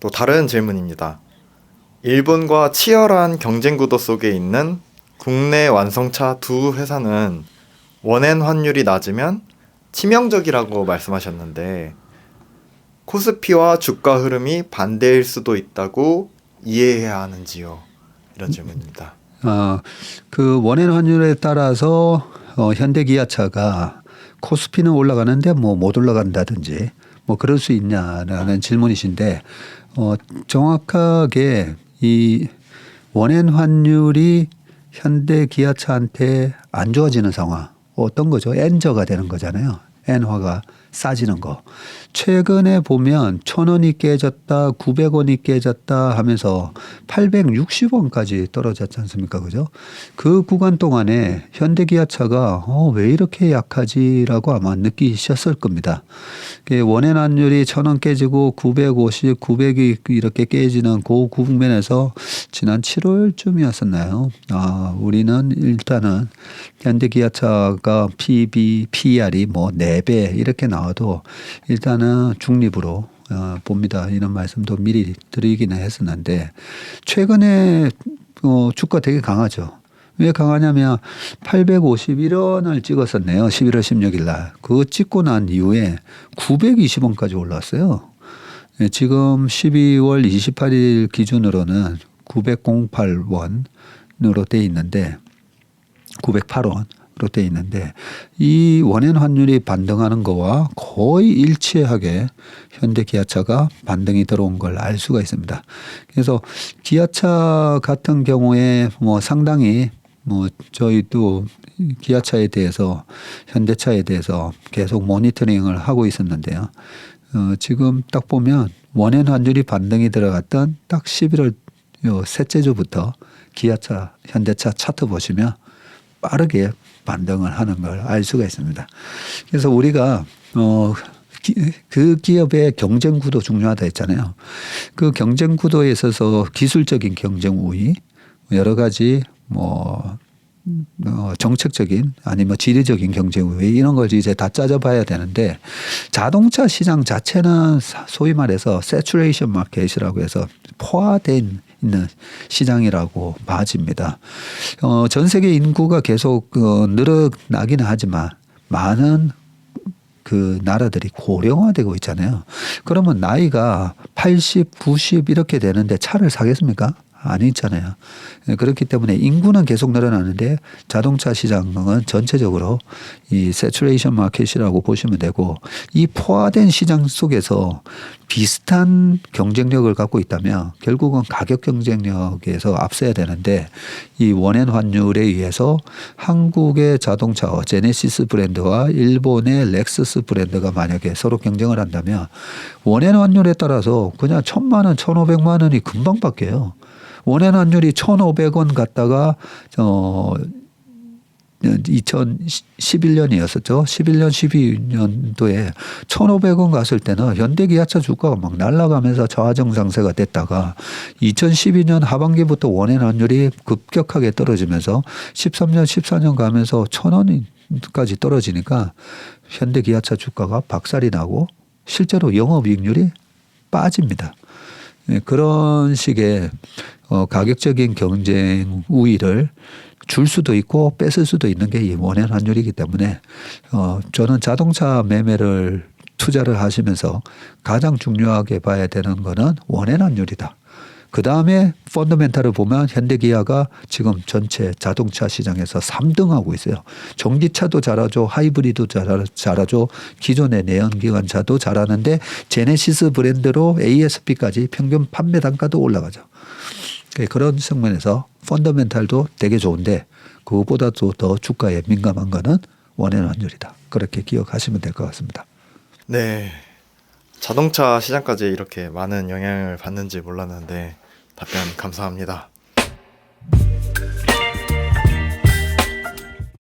또 다른 질문입니다. 일본과 치열한 경쟁 구도 속에 있는 국내 완성차 두 회사는 원엔 환율이 낮으면 치명적이라고 말씀하셨는데 코스피와 주가 흐름이 반대일 수도 있다고 이해해야 하는지요? 이런 질문입니다. 어, 그 원엔 환율에 따라서 어, 현대 기아차가 코스피는 올라가는데 뭐 못 올라간다든지 뭐 그럴 수 있냐라는 질문이신데 어, 정확하게 이 원엔 환율이 현대 기아차한테 안 좋아지는 상황 어떤 거죠? 엔저가 되는 거잖아요. 엔화가 싸지는 거. 최근에 보면 천 원이 깨졌다, 900원이 깨졌다 하면서 860원까지 떨어졌지 않습니까? 그죠? 그 구간 동안에 현대기아차가 어, 왜 이렇게 약하지라고 아마 느끼셨을 겁니다. 그 원엔 환율이 천 원 깨지고 950, 900이 이렇게 깨지는 그 국면에서 지난 7월쯤이었었나요? 아, 우리는 일단은 현대기아차가 PB, PR이 뭐 4배 이렇게 나와도 일단은 중립으로 어, 봅니다. 이런 말씀도 미리 드리기는 했었는데 최근에 어, 주가 되게 강하죠. 왜 강하냐면 851원을 찍었었네요. 11월 16일 날. 그거 찍고 난 이후에 920원까지 올랐어요. 예, 지금 12월 28일 기준으로는 908원으로 돼 있는데 908원으로 돼 있는데 이 원엔 환율이 반등하는 거와 거의 일치하게 현대 기아차가 반등이 들어온 걸 알 수가 있습니다. 그래서 기아차 같은 경우에 뭐 상당히 뭐 저희도 기아차에 대해서 현대차에 대해서 계속 모니터링을 하고 있었는데요. 어, 지금 딱 보면 원엔 환율이 반등이 들어갔던 딱 11월 요 셋째 주부터 기아차, 현대차 차트 보시면 빠르게 반등을 하는 걸 알 수가 있습니다. 그래서 우리가 어, 기, 그 기업의 경쟁 구도 중요하다 했잖아요. 그 경쟁 구도에 있어서 기술적인 경쟁 우위, 여러 가지 뭐 어, 정책적인 아니면 지리적인 경쟁 우위 이런 걸 이제 다 짜져봐야 되는데 자동차 시장 자체는 사- 소위 말해서 세츄레이션 마켓이라고 해서 포화된 있는 시장이라고 봐집니다. 어, 전 세계 인구가 계속 어, 늘어나기는 하지만 많은 그 나라들이 고령화되고 있잖아요. 그러면 나이가 80, 90 이렇게 되는데 차를 사겠습니까? 아니잖아요. 그렇기 때문에 인구는 계속 늘어나는데 자동차 시장은 전체적으로 이 세츄레이션 마켓이라고 보시면 되고 이 포화된 시장 속에서 비슷한 경쟁력을 갖고 있다면 결국은 가격 경쟁력에서 앞서야 되는데 이 원엔 환율에 의해서 한국의 자동차 제네시스 브랜드와 일본의 렉스스 브랜드가 만약에 서로 경쟁을 한다면 원엔 환율에 따라서 그냥 천만 원, 천오백만 원이 금방 바뀌어요. 원엔 환율이 천오백 원 갔다가 어 2011년이었었죠. 11년, 12년도에 1,500원 갔을 때는 현대기아차 주가가 막 날아가면서 저하정 상세가 됐다가 2012년 하반기부터 원엔 환율이 급격하게 떨어지면서 13년, 14년 가면서 1,000원까지 떨어지니까 현대기아차 주가가 박살이 나고 실제로 영업이익률이 빠집니다. 예, 그런 식의 어, 가격적인 경쟁 우위를 줄 수도 있고 뺏을 수도 있는 게 이 원엔 환율이기 때문에 어, 저는 자동차 매매를 투자를 하시면서 가장 중요하게 봐야 되는 거는 원엔 환율이다. 그 다음에 펀더멘탈을 보면 현대기아가 지금 전체 자동차 시장에서 3등하고 있어요. 전기차도 잘하죠. 하이브리드 잘- 잘하죠. 기존의 내연기관차도 잘하는데 제네시스 브랜드로 ASP까지 평균 판매 단가도 올라가죠. 예, 그런 측면에서 펀더멘탈도 되게 좋은데 그것보다도 더 주가에 민감한 거는 원엔 환율이다. 그렇게 기억하시면 될 것 같습니다. 네. 자동차 시장까지 이렇게 많은 영향을 받는지 몰랐는데 답변 감사합니다.